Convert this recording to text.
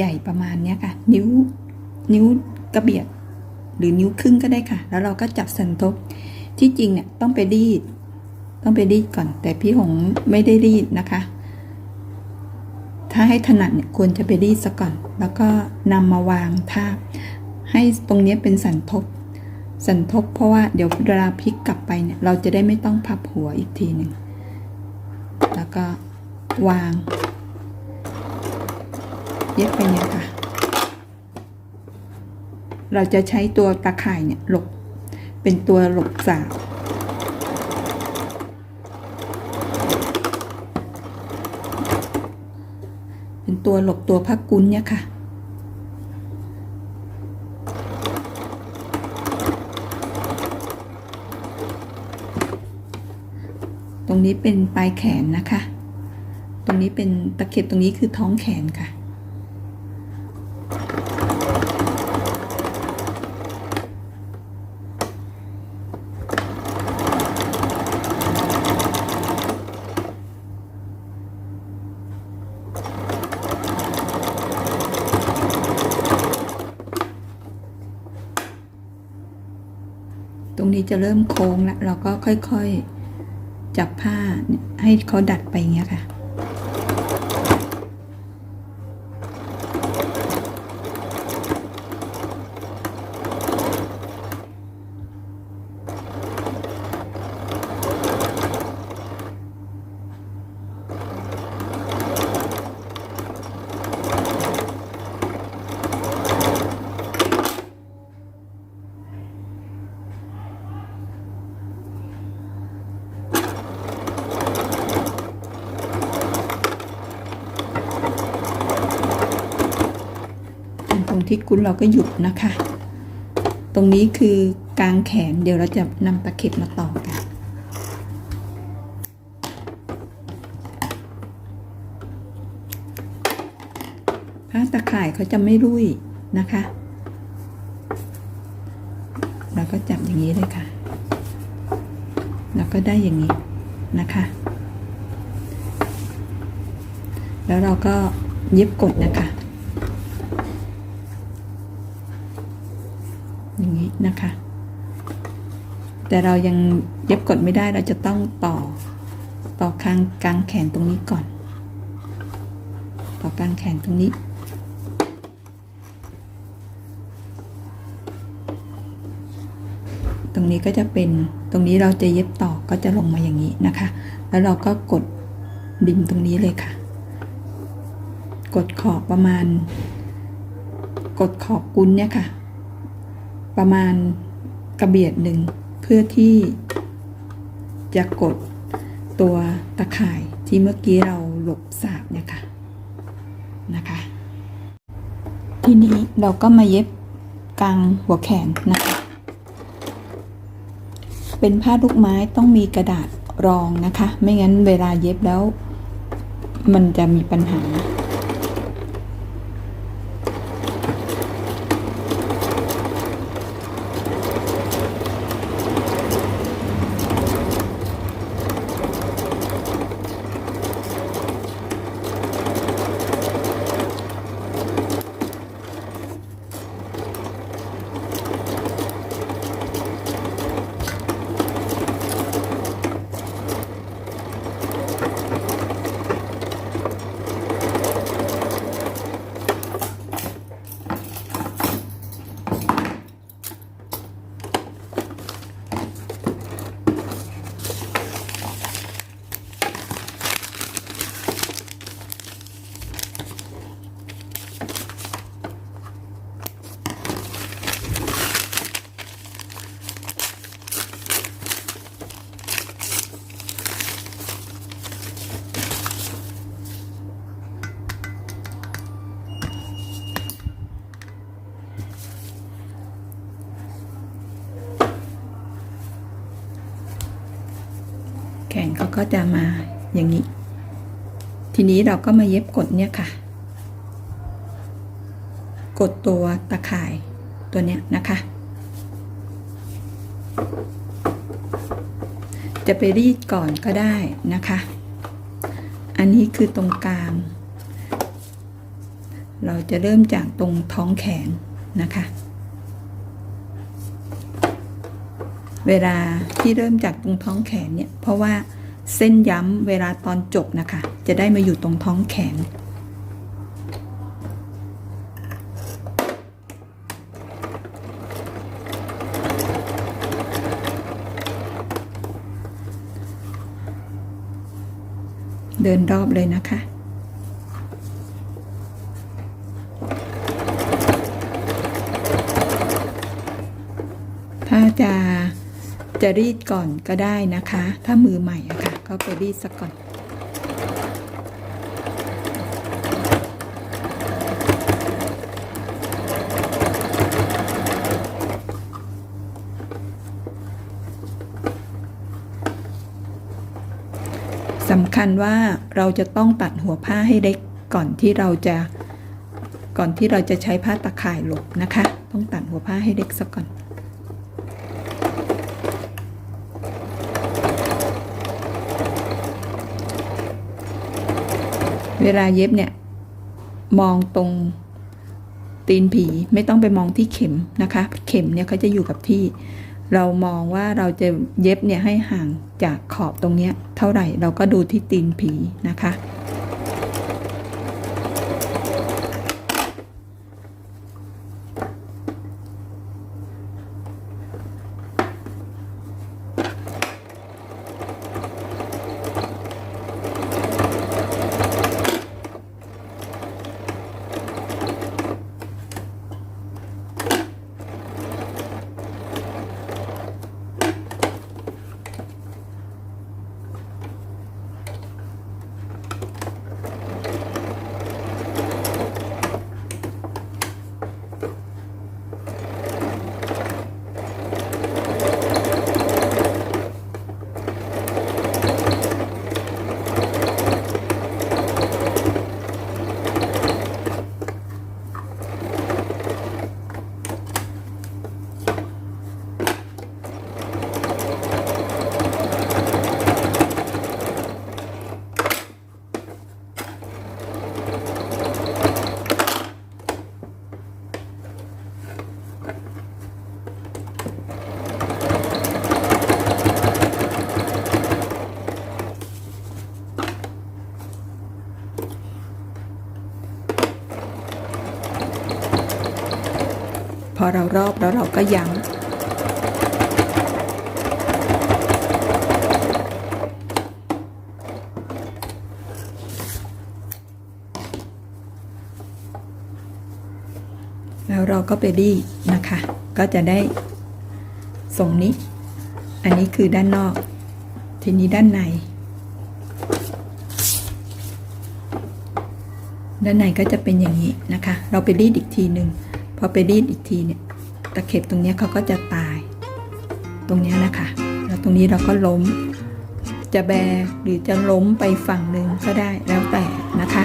ใหญ่ประมาณเนี้ยค่ะ นิ้ว นิ้วกระเบียด หรือนิ้วครึ่งก็ได้ค่ะ แล้วเราก็จับสันทบที่จริงเนี่ยต้องไปรีด ต้องไปรีดก่อน แต่พี่หงไม่ได้รีดนะคะ ถ้าให้ถนัดเนี่ยควรจะไปรีดซะก่อน แล้วก็นำมาวางทาบให้ตรงเนี้ยเป็นสันทบ สันทบเพราะว่าเดี๋ยวเวลาพลิกกลับไปเนี่ยเราจะได้ไม่ต้องพับหัวอีกทีหนึ่งแล้วก็วาง เย็บไปเนี่ยค่ะ เราจะใช้ตัวตะข่ายเนี่ยหลบ เป็นตัวหลบสาวเป็นตัวหลบตัวพักกุนเนี่ยค่ะตรงนี้เป็นปลายแขนนะคะ ตรงนี้เป็นตะเข็บตรงนี้คือท้องแขนค่ะ ตรงนี้จะเริ่มโค้งแล้วเราก็ค่อยๆ จับผ้าให้เขาดัดไปอย่างเงี้ยค่ะ ที่กุ้นเราก็หยุดนะคะ ตรงนี้คือกลางแขนเดี๋ยวเราจะนำตะเข็บมาต่อกัน ผ้าตะข่ายเขาจะไม่รุ่ยนะคะ เราก็จับอย่างนี้เลยค่ะแล้วก็ได้อย่างนี้นะคะ แล้วเราก็เย็บกดนะคะ อย่าง นะคะ แต่เรายังเย็บกดไม่ได้เราจะต้องต่อ ต่อคางกลางแขนตรงนี้ก่อน ต่อกลางแขนตรงนี้ตรงนี้ก็จะเป็นตรงนี้เราจะเย็บต่อก็จะลงมาอย่างนี้นะคะ แล้วเราก็กดดิมตรงนี้เลยค่ะ กดขอบประมาณ กดขอบกุ้นเนี่ยค่ะ ประมาณกระเบียดหนึ่งเพื่อที่จะกดตัวตะข่ายที่เมื่อกี้เราหลบสาบเนี่ยค่ะนะคะ ทีนี้เราก็มาเย็บกลางหัวแขนนะคะ เป็นผ้าลูกไม้ต้องมีกระดาษรองนะคะ ไม่งั้นเวลาเย็บแล้ว มันจะมีปัญหา แขนเขาก็จะมาอย่างนี้ ทีนี้เราก็มาเย็บกดเนี่ยค่ะ กดตัวตะข่ายตัวเนี้ยนะคะ จะไปรีดก่อนก็ได้นะคะ อันนี้คือตรงกลาง เราจะเริ่มจากตรงท้องแขนนะคะ เวลาที่เริ่มจากตรงท้องแขนเนี่ย เพราะว่าเส้นย้ำเวลาตอนจบนะคะ จะได้มาอยู่ตรงท้องแขน เดินรอบเลยนะคะถ้าจะ จะรีดก่อนก็ได้นะคะ ถ้ามือใหม่อะค่ะ ก็ไปรีดสักก่อนสำคัญว่าเราจะต้องตัดหัวผ้าให้เล็กก่อนที่เราจะก่อนที่เราจะใช้ผ้าตะข่ายหลบนะคะ ต้องตัดหัวผ้าให้เล็กสักก่อน เวลาเย็บเนี่ย มองตรงตีนผีไม่ต้องไปมองที่เข็มนะคะ เข็มเนี่ยเขาจะอยู่กับที่ เรามองว่าเราจะเย็บเนี่ยให้ห่างจากขอบตรงเนี้ยเท่าไหร่เราก็ดูที่ตีนผีนะคะ เรารอบแล้วเราก็ย้ำแล้วเราก็ไปรีดนะคะ ก็จะได้ทรงนี้ อันนี้คือด้านนอก ทีนี้ด้านใน ด้านในก็จะเป็นอย่างนี้นะคะ เราไปรีดอีกทีหนึ่ง พอไปรีดอีกทีเนี่ย ตะเข็บตรงนี้เขาก็จะตาย ตรงนี้นะคะ แล้วตรงนี้เราก็ล้ม จะแบหรือจะล้มไปฝั่งหนึ่งก็ได้แล้วแต่นะคะ